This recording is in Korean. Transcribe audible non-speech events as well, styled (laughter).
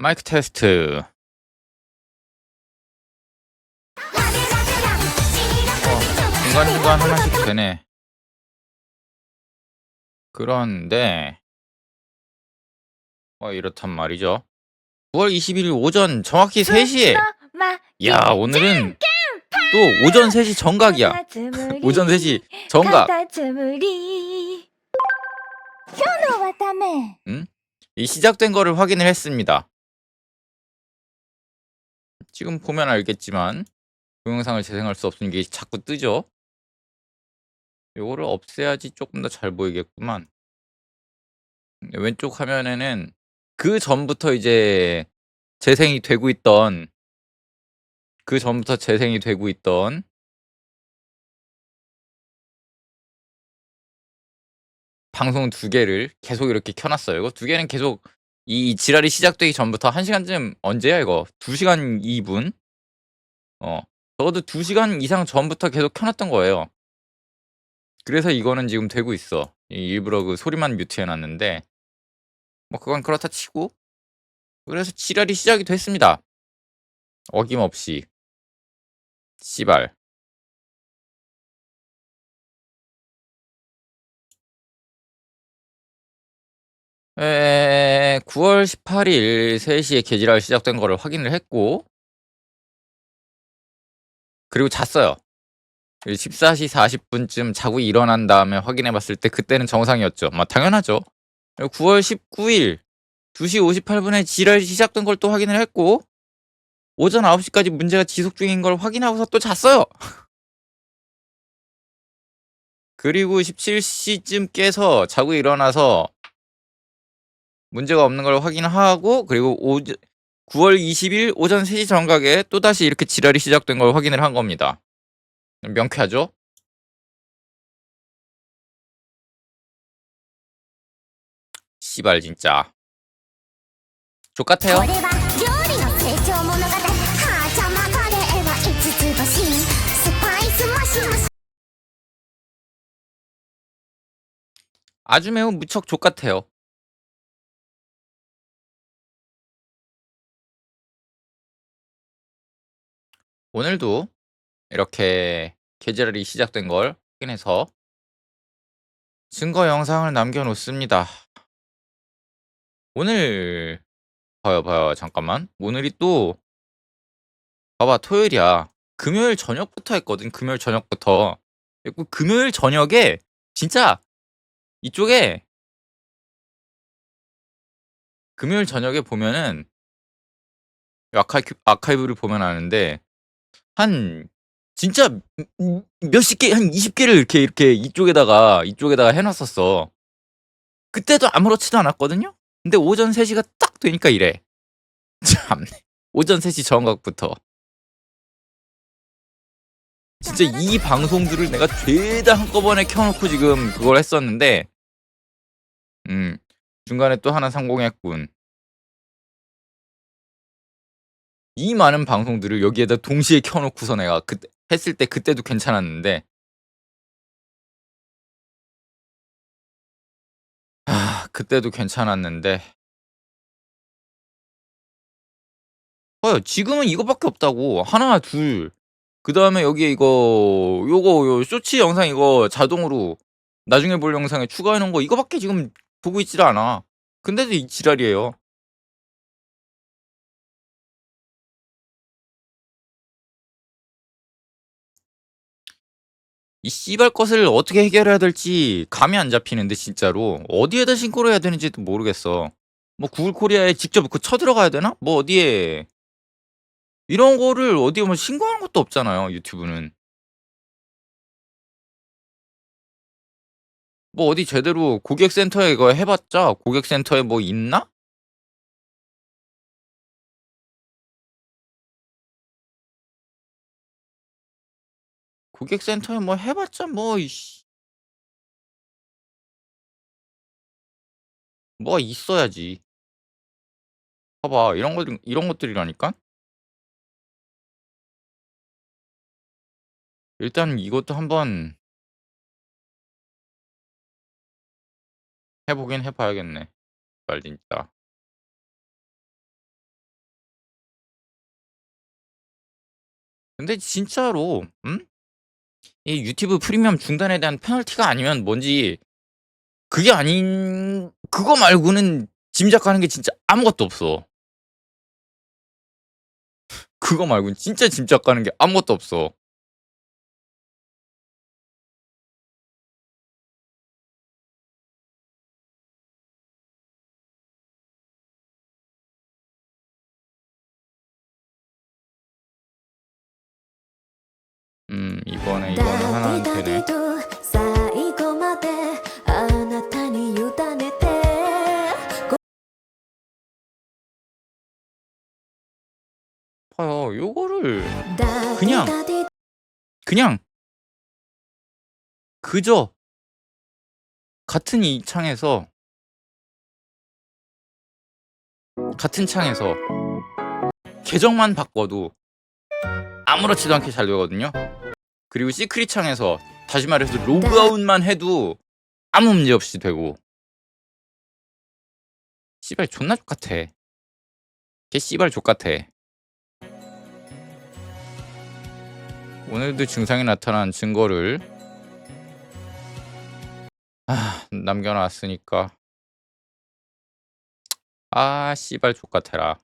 마이크 테스트. 어, 중간중간 하나씩 되네. 그런데 뭐 이렇단 말이죠. 9월 21일 오전 정확히 3시에 야 오늘은 또 오전 3시 정각이야. (laughs) 오전 3시 정각. (laughs) 응? 이 시작된 거를 확인을 했습니다. 지금 보면 알겠지만 동영상을 재생할 수 없으니 게 자꾸 뜨죠. 요거를 없애야지 조금 더 잘 보이겠구만. 왼쪽 화면에는 그 전부터 이제 재생이 되고 있던 그 전부터 재생이 되고 있던 방송 두 개를 계속 이렇게 켜놨어요. 이거 두 개는 계속 이 지랄이 시작되기 전부터 한 시간쯤 언제야 이거? 두 시간 2분? 어 적어도 두 시간 이상 전부터 계속 켜놨던 거예요. 그래서 이거는 지금 되고 있어. 이 일부러 그 소리만 뮤트해놨는데 뭐 그건 그렇다 치고 그래서 지랄이 시작이 됐습니다. 어김없이 씨발 에, 9월 18일 3시에 개지랄 시작된 거를 확인을 했고 그리고 잤어요. 14시 40분쯤 자고 일어난 다음에 확인해 봤을 때 그때는 정상이었죠. 뭐 당연하죠. 그리고 9월 19일 2시 58분에 지랄이 시작된 걸 또 확인을 했고 오전 9시까지 문제가 지속 중인 걸 확인하고서 또 잤어요. (laughs) 그리고 17시쯤 깨서 자고 일어나서 문제가 없는 걸 확인하고 그리고 오, 9월 20일 오전 3시 정각에 또다시 이렇게 지랄이 시작된 걸 확인을 한 겁니다. 명쾌하죠? 씨발 진짜. 족같아요. 아주 매우 무척 족같아요. 오늘도 이렇게 계절이 시작된 걸 확인해서 증거 영상을 남겨놓습니다. 오늘 봐요 봐요. 잠깐만. 오늘이 또 봐봐 토요일이야. 금요일 저녁부터 했거든 금요일 저녁부터. 그리고 금요일 저녁에 진짜 이쪽에 금요일 저녁에 보면은 아카이, 아카이브를 보면 아는데 한 진짜 음, 몇십 개, 한 20 개를 이렇게 이렇게 이쪽에다가 이쪽에다가 해 놨었어. 그때도 아무렇지도 않았거든요. 근데 오전 3 시가 딱 되니까 이래. (laughs) 참, 오전 3 시 정각부터. 진짜 이 방송들을 내가 죄다 한꺼번에 켜 놓고 지금 그걸 했었는데, 음, 중간에 또 하나 성공했군. 이 많은 방송들을 여기에다 동시에 켜놓고서 내가 그 했을 때 그때도 괜찮았는데. 아 그때도 괜찮았는데. 어 지금은 이거밖에 없다고. 하나 둘. 그 다음에 여기에 이거 요거 요 쇼츠 영상 이거 자동으로 나중에 볼 영상에 추가해 놓은 거 이거밖에 지금 보고 있질 않아. 근데도 이 지랄이에요 이 씨발 것을 어떻게 해결해야 될지 감이 안 잡히는데 진짜로 어디에다 신고를 해야 되는지도 모르겠어. 뭐 구글 코리아에 직접 그 쳐들어가야 되나? 뭐 어디에 이런 거를 어디에 뭐 신고하는 것도 없잖아요 유튜브는. 뭐 어디 제대로 고객센터에 이거 해봤자 고객센터에 뭐 있나? 고객센터에 뭐 해봤자 뭐 이씨 뭐가 있어야지. 봐봐 이런 것들, 이런 것들이라니까. 일단 이것도 한번 해보긴 해봐야겠네. 말 진짜. 근데 진짜로, 응? 이 유튜브 프리미엄 중단에 대한 페널티가 아니면 뭔지 그게 아닌 그거 말고는 짐작하는 게 진짜 아무것도 없어. 그거 말고는 진짜 짐작가는 게 아무것도 없어. 음 이번에 이거는 하나 되네. 아, 요거를 음. 그냥 그냥 그저 같은 이 창에서 같은 창에서 계정만 바꿔도 아무렇지도 않게 잘 되거든요. 그리고 시크릿 창에서 다시 말해서 로그아웃만 해도 아무 문제 없이 되고 씨발 존나 족같아. 걔 씨발 족같아. 오늘도 증상이 나타난 증거를 아, 남겨놨으니까 아 씨발 족같아라